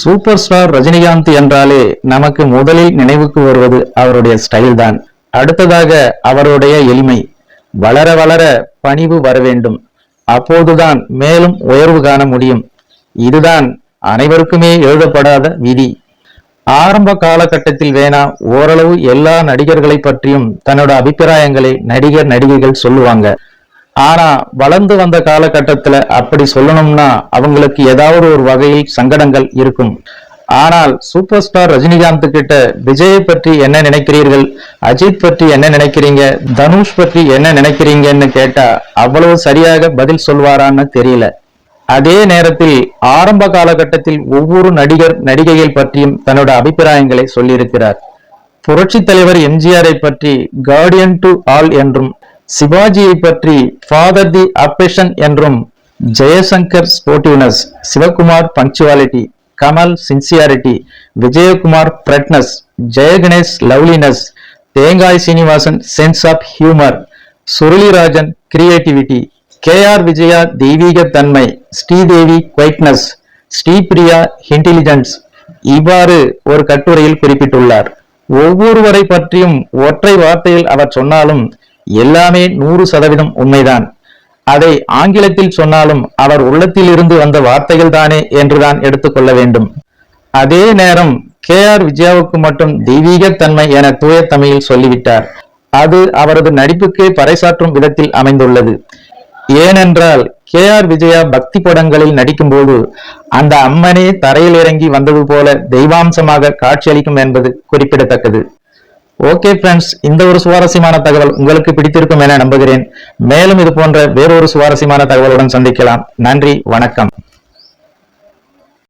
Super star Rajinikanth என்றாலே நமக்கு முதலில் நினைவுக்கு வருவது அவருடைய ஸ்டைல் தான் அடுத்ததாக அவருடைய எளிமை. வளர வளர பணிவு வர வேண்டும். அப்போதுதான் மேலும் உயர்வு காண முடியும். இதுதான் அனைவருக்குமே எழுதப்படாத விதி. ஆரம்ப காலகட்டத்தில் வேணா ஓரளவு எல்லா நடிகர்களை பற்றியும் தன்னோட அபிப்பிராயங்களை நடிகர் நடிகைகள் சொல்லுவாங்க. ஆனா வளர்ந்து வந்த காலகட்டத்துல அப்படி சொல்லணும்னா அவங்களுக்கு ஏதாவது ஒரு வகையில் சங்கடங்கள் இருக்கும். ஆனால் சூப்பர் ஸ்டார் ரஜினிகாந்த் கிட்ட விஜயை பற்றி என்ன நினைக்கிறீர்கள்? அஜித் பற்றி என்ன நினைக்கிறீங்க? தனுஷ் பற்றி என்ன நினைக்கிறீங்கன்னு கேட்டா அவ்வளவு சரியாக பதில் சொல்வாரான்னு தெரியல. அதே நேரத்தில் ஆரம்ப காலகட்டத்தில் ஒவ்வொரு நடிகர் நடிகைகள் பற்றியும் தன்னோட அபிப்பிராயங்களை சொல்லியிருக்கிறார். புரட்சி தலைவர் எம்ஜிஆரை பற்றி கார்டியன் டு ஆல் என்றும் சிவாஜியை பற்றி ஃபாதர் தி அப்பேஷன் என்றும் Jaishankar sportiveness Sivakumar punctuality Kamal sincerity Vijayakumar friendliness Jaiganesh loveliness Thengai Srinivasan sense of humour Surulirajan creativity K R Vijaya தெய்வீக தன்மை ஸ்ரீதேவி குவைட்னஸ் ஸ்ரீபிரியா இன்டெலிஜென்ஸ் இவ்வாறு ஒரு கட்டுரையில் குறிப்பிட்டுள்ளார். ஒவ்வொருவரை பற்றியும் ஒற்றை வார்த்தையில் அவர் சொன்னாலும் எல்லாமே நூறு சதவீதம் உண்மைதான். அதை ஆங்கிலத்தில் சொன்னாலும் அவர் உள்ளத்தில் இருந்து வந்த வார்த்தைகள் தானே என்றுதான் எடுத்துக்கொள்ள வேண்டும். அதே நேரம் கே ஆர் விஜயாவுக்கு மட்டும் தெய்வீக தன்மை என தூய தமிழில் சொல்லிவிட்டார். அது அவரது நடிப்புக்கே பறைசாற்றும் விதத்தில் அமைந்துள்ளது. ஏனென்றால் கே ஆர் விஜயா பக்தி படங்களில் நடிக்கும்போது அந்த அம்மனே தரையில் இறங்கி வந்தது போல தெய்வாம்சமாக காட்சியளிக்கும் என்பது குறிப்பிடத்தக்கது. ஓகே ஃப்ரெண்ட்ஸ் இந்த ஒரு சுவாரஸ்யமான தகவல் உங்களுக்கு பிடித்திருக்கும் என நம்புகிறேன். மேலும் இது போன்ற வேறொரு சுவாரஸ்யமான தகவலுடன் சந்திக்கலாம். நன்றி வணக்கம்.